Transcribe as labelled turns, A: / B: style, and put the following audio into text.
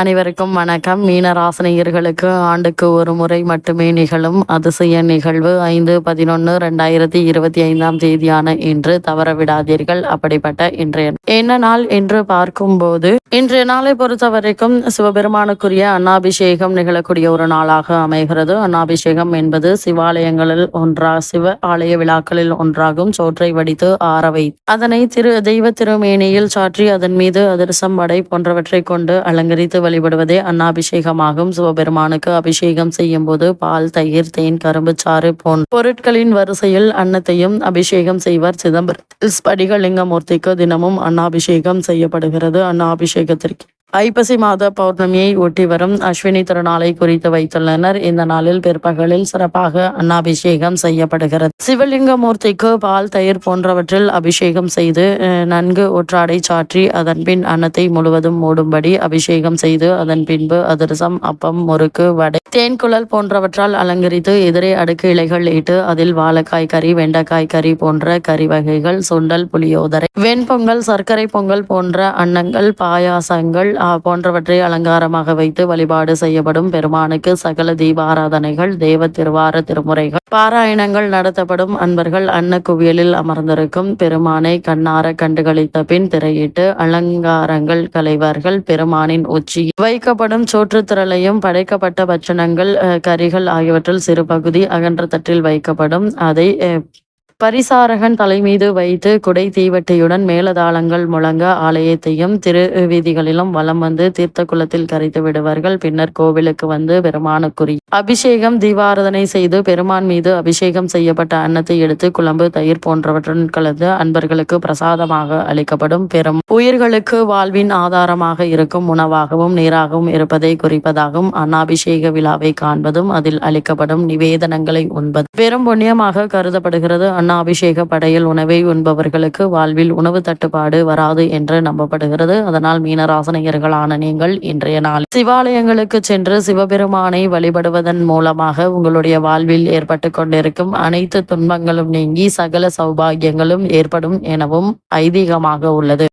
A: அனைவருக்கும் வணக்கம். மீனராசனியர்களுக்கு ஆண்டுக்கு ஒரு முறை மட்டுமே நிகழும் அதிசய நிகழ்வு ஐந்து பதினொன்று ரெண்டாயிரத்தி இருபத்தி ஐந்தாம் தேதியான இன்று. தவற விடாதீர்கள். அப்படிப்பட்ட இன்றைய என்ன நாள் என்று பார்க்கும்போது இன்றைய நாளை பொறுத்த வரைக்கும் சிவபெருமானுக்குரிய அன்னாபிஷேகம் நிகழக்கூடிய ஒரு நாளாக அமைகிறது. அன்னாபிஷேகம் என்பது சிவாலயங்களில் ஒன்றா சிவ ஆலய விழாக்களில் ஒன்றாகும். சோற்றை வடித்து ஆறவை அதனை திரு தெய்வ திருமேனியில் சாற்றி அதன் மீது அதிரசம் வடை போன்றவற்றை கொண்டு அலங்கரித்து வழிபடுவதே அன்னாபிஷேகமாகும். சிவபெருமானுக்கு அபிஷேகம் செய்யும் போது பால் தயிர் தேன் கரும்பு சாறு போன்ற பொருட்களின் வரிசையில் அன்னத்தையும் அபிஷேகம் செய்வார். சிதம்பரத்தில் ஸ்படிகலிங்கமூர்த்திக்கு தினமும் அன்னாபிஷேகம் செய்யப்படுகிறது. அன்னாபிஷேகத்திற்கு ஐப்பசி மாத பௌர்ணமியை ஒட்டி வரும் அஸ்வினி திருநாளை குறித்து வைத்துள்ளனர். இந்த நாளில் பிற்பகலில் சிறப்பாக அன்னாபிஷேகம் செய்யப்படுகிறது. சிவலிங்க மூர்த்திக்கு பால் தயிர் போன்றவற்றில் அபிஷேகம் செய்து நன்கு ஒற்றாடை சாற்றி அதன் பின் அன்னத்தை முழுவதும் மூடும்படி அபிஷேகம் செய்து அதன் பின்பு அதிரசம் அப்பம் முறுக்கு வடை தேன்குழல் போன்றவற்றால் அலங்கரித்து எதிரே அடுக்கு இலைகள் இட்டு அதில் வாழைக்காய் கறி வெண்டைக்காய் கறி போன்ற கறி வகைகள் சுண்டல் புளியோதரை வெண்பொங்கல் சர்க்கரை பொங்கல் போன்ற அன்னங்கள் பாயாசங்கள் போன்றவற்றை அலங்காரமாக வைத்து வழிபாடு செய்யப்படும் பெருமானுக்கு சகல தீபாராதனைகள் தேவ திருவார திருமுறைகள் பாராயணங்கள் நடத்தப்படும் அன்பர்கள் அன்ன குவியலில் அமர்ந்திருக்கும் பெருமானை கண்ணார கண்டுகளித்த பின் திரையிட்டு அலங்காரங்கள் கலைவார்கள் பெருமானின் உச்சி வைக்கப்படும் சோற்றுத்திரளையும் படைக்கப்பட்ட பட்சணங்கள் அஹ், கறிகள் ஆகியவற்றில் சிறு பகுதி அகன்ற தட்டில் வைக்கப்படும். அதை பரிசாரகன் தலைமீது வைத்து குடை தீவட்டியுடன் மேலதாளங்கள் முழங்க ஆலயத்தையும் திரு வீதிகளிலும் வலம் வந்து தீர்த்த குளத்தில் கரைத்து விடுவார்கள். பின்னர் கோவிலுக்கு வந்து பெருமானுக்குரிய அபிஷேகம் தீபாரதனை செய்து பெருமான் மீது அபிஷேகம் செய்யப்பட்ட அன்னத்தை எடுத்து குழம்பு தயிர் போன்றவற்றுடன் கலந்து அன்பர்களுக்கு பிரசாதமாக அளிக்கப்படும் பெரும் உயிர்களுக்கு வாழ்வின் ஆதாரமாக இருக்கும் உணவாகவும் நீராகவும் இருப்பதை குறிப்பதாகவும் அன்னாபிஷேக விழாவை காண்பதும் அதில் அளிக்கப்படும் நிவேதனங்களை உண்பது. பெரும் புண்ணியமாக கருதப்படுகிறது. அன்னாபிஷேக படையில் உணவை உண்பவர்களுக்கு வாழ்வில் உணவு தட்டுப்பாடு வராது என்று நம்பப்படுகிறது. அதனால் மீனராசனையர்களான நீங்கள் இன்றைய நாள் சிவாலயங்களுக்கு சென்று சிவபெருமானை வழிபடுவதன் மூலமாக உங்களுடைய வாழ்வில் ஏற்பட்டு கொண்டிருக்கும் அனைத்து துன்பங்களும் நீங்கி சகல சௌபாகியங்களும் ஏற்படும் எனவும் ஐதீகமாக உள்ளது.